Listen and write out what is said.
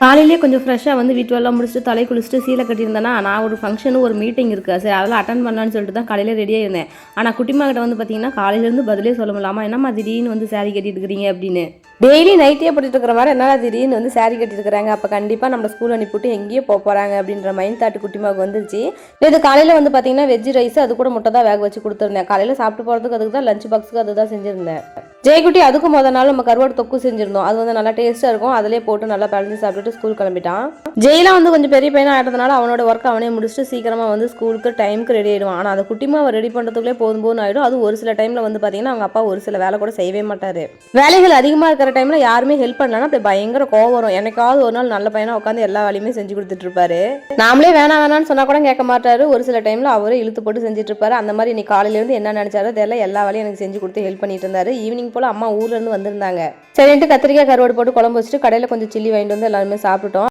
காலையிலேயே கொஞ்சம் ஃப்ரெஷ்ஷாக வந்து வீட்டுவெல்லாம் முடிச்சுட்டு தலை குளிச்சுட்டு சீலை கட்டியிருந்தேன்னா நான் ஒரு ஃபங்க்ஷனு ஒரு மீட்டிங் இருக்குது சரி அதெல்லாம் அட்டன் பண்ணலான்னு சொல்லிட்டு தான் காலையில் ரெடியாக இருந்தேன். ஆனால் குட்டிமா கிட்ட வந்து பார்த்தீங்கன்னா காலையிலேருந்து பதிலே சொல்ல முடியலாமா என்னம்மா திடீர்னு வந்து சாரி கட்டிட்டு இருக்கிறீங்க அப்படின்னு. டெய்லி நைட்டே போட்டுட்டு இருக்கிற மாதிரி என்னால் திடீர்னு வந்து சாரி கட்டிருக்கிறாங்க அப்போ கண்டிப்பாக நம்ம ஸ்கூல் அனுப்பிவிட்டு எங்கேயோ போக போகிறாங்க அப்படின்ற மைண்ட் தாட்டு குட்டிமாவுக்கு வந்துருச்சு. இது காலையில் வந்து பார்த்தீங்கன்னா வெஜ் ரைஸ் அது கூட முட்டை தான் வேக வச்சு கொடுத்துருந்தேன். காலையில் சாப்பிட்டு போகிறதுக்கு அதுக்கு தான் லஞ்ச் பாக்ஸுக்கு அதுதான் செஞ்சுருந்தேன். ஜெயக்குட்டி அதுக்கு முத நாள் நம்ம கருவாடு தொக்கு செஞ்சிருந்தோம். அது வந்து நல்லா டேஸ்ட்டாக இருக்கும். அதிலே போட்டு நல்லா பழஞ்சு சாப்பிட்டுட்டு ஸ்கூல் கிளம்பிட்டான். ஜெயிலாம் வந்து கொஞ்சம் பெரிய பையனாக ஆகிட்டதுனால அவனோட ஒர்க் அவனே முடிச்சுட்டு சீக்கிரமாக வந்து ஸ்கூலுக்கு டைமுக்கு ரெடி ஆயிடுவான். ஆனால் அந்த குட்டிமாவை ரெடி பண்ணுறதுக்குள்ளே போதும் போதும் ஆகிடும் அது ஒரு சில டைமில் வந்து பார்த்தீங்கன்னா அவங்க அப்பா ஒரு சில வேலை கூட செய்யவே மாட்டார். வேலைகள் அதிகமாக இருக்கிற டைமில் யாருமே ஹெல்ப் பண்ணலன்னா அப்படி பயங்கர கோவம் வரும். எனக்காவது ஒரு நாள் நல்ல பையனாக உட்காந்து எல்லா வேலையுமே செஞ்சு கொடுத்துட்டு இருப்பாரு. நாமளே வேணாம் வேணாம்னு சொன்னால் கூட கேட்க மாட்டாரு. ஒரு சில டைமில் அவரே இழுத்து போட்டு செஞ்சுட்டு இருப்பாரு. அந்த மாதிரி இன்னைக்கு காலையிலேருந்து என்ன நினச்சாரோ தெரியல. எல்லா வேலையும் எனக்கு செஞ்சு கொடுத்து ஹெல்ப் பண்ணிட்டு இருந்தாரு. ஈவினிங் போல் அம்மா ஊர்லேருந்து வந்திருந்தாங்க. சரின்ட்டு கத்திரிக்காய் கருவாடு போட்டு குழம்பு வச்சுட்டு கடையில் கொஞ்சம் சில்லி வாங்கிட்டு வந்து எல்லாருமே சாப்பிட்டோம்